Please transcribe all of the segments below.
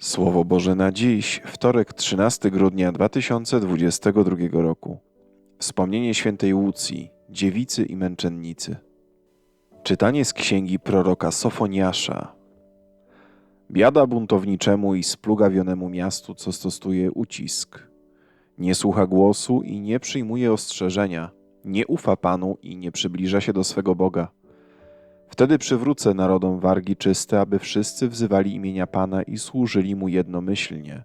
Słowo Boże na dziś, wtorek 13 grudnia 2022 roku. Wspomnienie świętej Łucji, dziewicy i męczennicy. Czytanie z księgi proroka Sofoniasza. Biada buntowniczemu i splugawionemu miastu, co stosuje ucisk. Nie słucha głosu i nie przyjmuje ostrzeżenia, nie ufa Panu i nie przybliża się do swego Boga. Wtedy przywrócę narodom wargi czyste, aby wszyscy wzywali imienia Pana i służyli Mu jednomyślnie.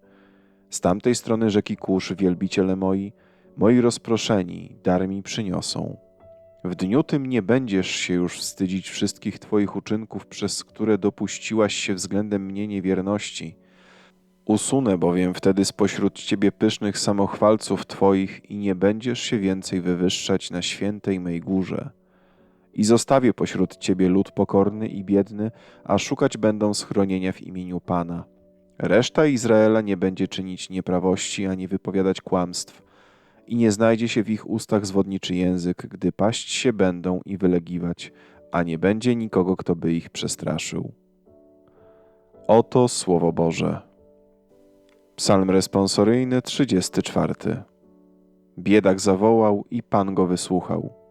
Z tamtej strony rzeki Kusz, wielbiciele moi, moi rozproszeni, dar mi przyniosą. W dniu tym nie będziesz się już wstydzić wszystkich Twoich uczynków, przez które dopuściłaś się względem mnie niewierności. Usunę bowiem wtedy spośród Ciebie pysznych samochwalców Twoich i nie będziesz się więcej wywyższać na świętej mej górze. I zostawię pośród ciebie lud pokorny i biedny, a szukać będą schronienia w imieniu Pana. Reszta Izraela nie będzie czynić nieprawości ani wypowiadać kłamstw, i nie znajdzie się w ich ustach zwodniczy język, gdy paść się będą i wylegiwać, a nie będzie nikogo, kto by ich przestraszył. Oto Słowo Boże. Psalm responsoryjny 34. Biedak zawołał i Pan go wysłuchał.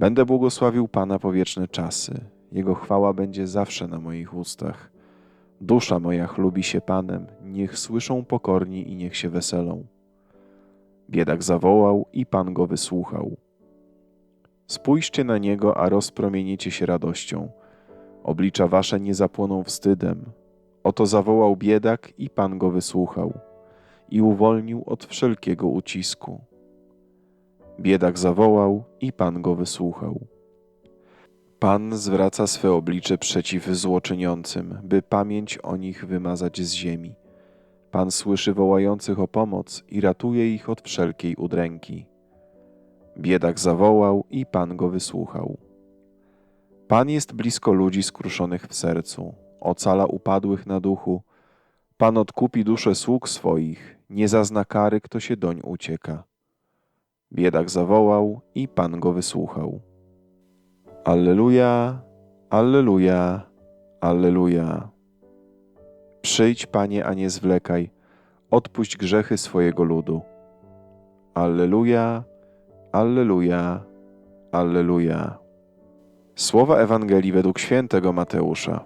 Będę błogosławił Pana po wieczne czasy. Jego chwała będzie zawsze na moich ustach. Dusza moja chlubi się Panem, niech słyszą pokorni i niech się weselą. Biedak zawołał i Pan go wysłuchał. Spójrzcie na niego, a rozpromienicie się radością. Oblicza wasze nie zapłoną wstydem. Oto zawołał biedak i Pan go wysłuchał i uwolnił od wszelkiego ucisku. Biedak zawołał i Pan go wysłuchał. Pan zwraca swe oblicze przeciw złoczyniącym, by pamięć o nich wymazać z ziemi. Pan słyszy wołających o pomoc i ratuje ich od wszelkiej udręki. Biedak zawołał i Pan go wysłuchał. Pan jest blisko ludzi skruszonych w sercu, ocala upadłych na duchu. Pan odkupi duszę sług swoich, nie zazna kary, kto się doń ucieka. Biedak zawołał i Pan go wysłuchał. Alleluja, Alleluja, Alleluja. Przyjdź, Panie, a nie zwlekaj, odpuść grzechy swojego ludu. Alleluja, Alleluja, Alleluja. Słowa Ewangelii według świętego Mateusza.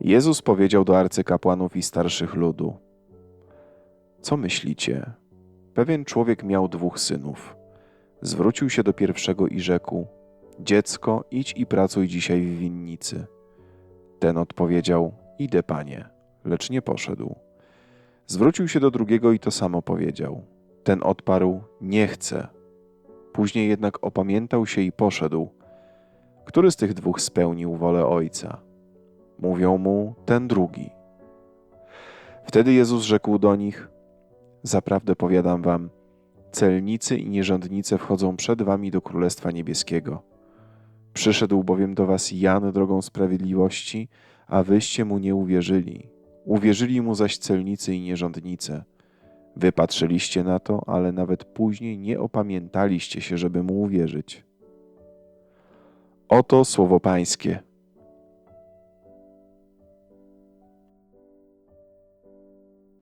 Jezus powiedział do arcykapłanów i starszych ludu: Co myślicie? Pewien człowiek miał dwóch synów. Zwrócił się do pierwszego i rzekł: Dziecko, idź i pracuj dzisiaj w winnicy. Ten odpowiedział: Idę, panie, lecz nie poszedł. Zwrócił się do drugiego i to samo powiedział. Ten odparł: Nie chcę. Później jednak opamiętał się i poszedł. Który z tych dwóch spełnił wolę ojca? Mówią mu ten drugi. Wtedy Jezus rzekł do nich: Zaprawdę powiadam wam, celnicy i nierządnice wchodzą przed wami do Królestwa Niebieskiego. Przyszedł bowiem do was Jan drogą sprawiedliwości, a wyście mu nie uwierzyli. Uwierzyli mu zaś celnicy i nierządnice. Wy patrzyliście na to, ale nawet później nie opamiętaliście się, żeby mu uwierzyć. Oto słowo Pańskie.